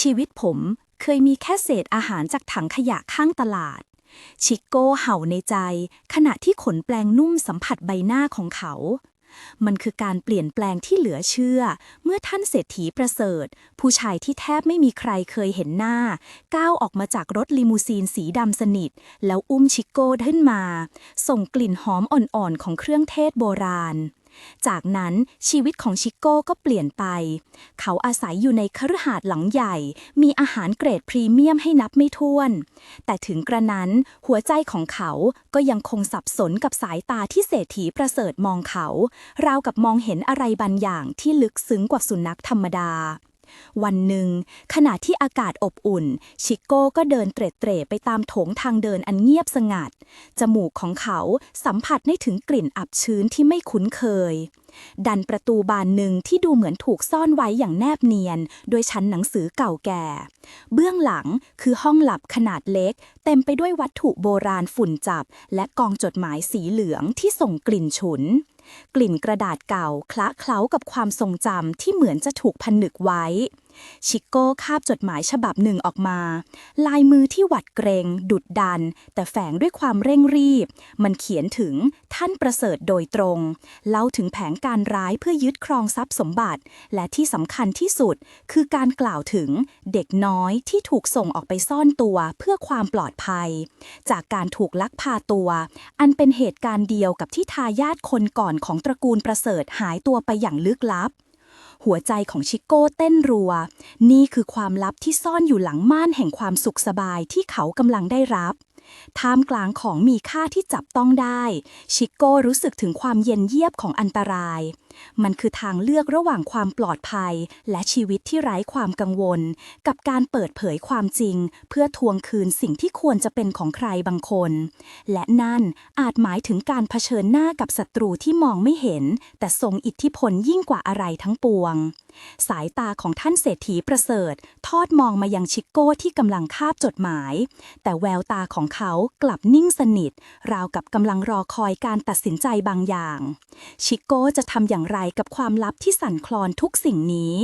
ชีวิตผมเคยมีแค่เศษอาหารจากถังขยะข้างตลาด ชิโก้เห่าในใจ ขณะที่ขนแปลงนุ่มสัมผัสใบหน้าของเขา มันคือการเปลี่ยนแปลงที่เหลือเชื่อ เมื่อท่านเศรษฐีประเสริฐ ผู้ชายที่แทบไม่มีใครเคยเห็นหน้า ก้าวออกมาจากรถลิมูซีนสีดำสนิท แล้วอุ้มชิโก้ขึ้นมา ส่งกลิ่นหอมอ่อนๆของเครื่องเทศโบราณ จากนั้นชีวิตของชิโก้ก็เปลี่ยนไป เขาอาศัยอยู่ในคฤหาสน์หลังใหญ่ มีอาหารเกรดพรีเมียมให้นับไม่ถ้วน แต่ถึงกระนั้นหัวใจของเขาก็ยังคงสับสนกับสายตาที่เศรษฐีประเสริฐมองเขา ราวกับมองเห็นอะไรบางอย่างที่ลึกซึ้งกว่าสุนัขธรรมดา วันหนึ่ง ขณะที่อากาศอบอุ่น ชิโก้ก็เดินเตร็ดเตร่ไปตามโถงทางเดินอันเงียบสงัด จมูกของเขาสัมผัสได้ถึงกลิ่นอับชื้นที่ไม่คุ้นเคย ดันประตูบานหนึ่งที่ดูเหมือนถูกซ่อนไว้อย่างแนบเนียน โดยชั้นหนังสือเก่าแก่ เบื้องหลังคือห้องหลับขนาดเล็ก เต็มไปด้วยวัตถุโบราณฝุ่นจับ และกองจดหมายสีเหลืองที่ส่งกลิ่นฉุน กลิ่นกระดาษเก่าคละเคล้ากับความทรงจำที่เหมือนจะถูกผนึกไว้ ชิโก้คาบจดหมายฉบับหนึ่งออกมา ลายมือที่หวัดเกรง ดุดดัน แต่แฝงด้วยความเร่งรีบ มันเขียนถึงท่านประเสริฐโดยตรง เล่าถึงแผนการร้ายเพื่อยึดครองทรัพย์สมบัติ และที่สำคัญที่สุด คือการกล่าวถึงเด็กน้อยที่ถูกส่งออกไปซ่อนตัวเพื่อความปลอดภัย จากการถูกลักพาตัว อันเป็นเหตุการณ์เดียวกับที่ทายาทคนก่อนของตระกูลประเสริฐหายตัวไปอย่างลึกลับ หัวใจของชิโก้เต้นรัว นี่คือความลับที่ซ่อนอยู่หลังม่านแห่งความสุขสบายที่เขากำลังได้รับ ท่ามกลางของมีค่าที่จับต้องได้ ชิโก้รู้สึกถึงความเย็นเยียบของอันตราย มันคือทางเลือกระหว่างความปลอดภัย และชีวิตที่ไร้ความกังวล กับการเปิดเผยความจริง เพื่อทวงคืนสิ่งที่ควรจะเป็นของใครบางคน และนั่นอาจหมายถึงการเผชิญหน้ากับศัตรูที่มองไม่เห็น แต่ทรงอิทธิพลยิ่งกว่าอะไรทั้งปวง สายตาของท่านเศรษฐีประเสริฐ ทอดมองมายังชิโก้ที่กำลังคาบจดหมาย แต่แววตาของเขากลับนิ่งสนิท ราวกับกำลังรอคอยการตัดสินใจบางอย่าง ชิโก้จะทำอย่างไรกับความลับที่สั่นคลอนทุกสิ่งนี้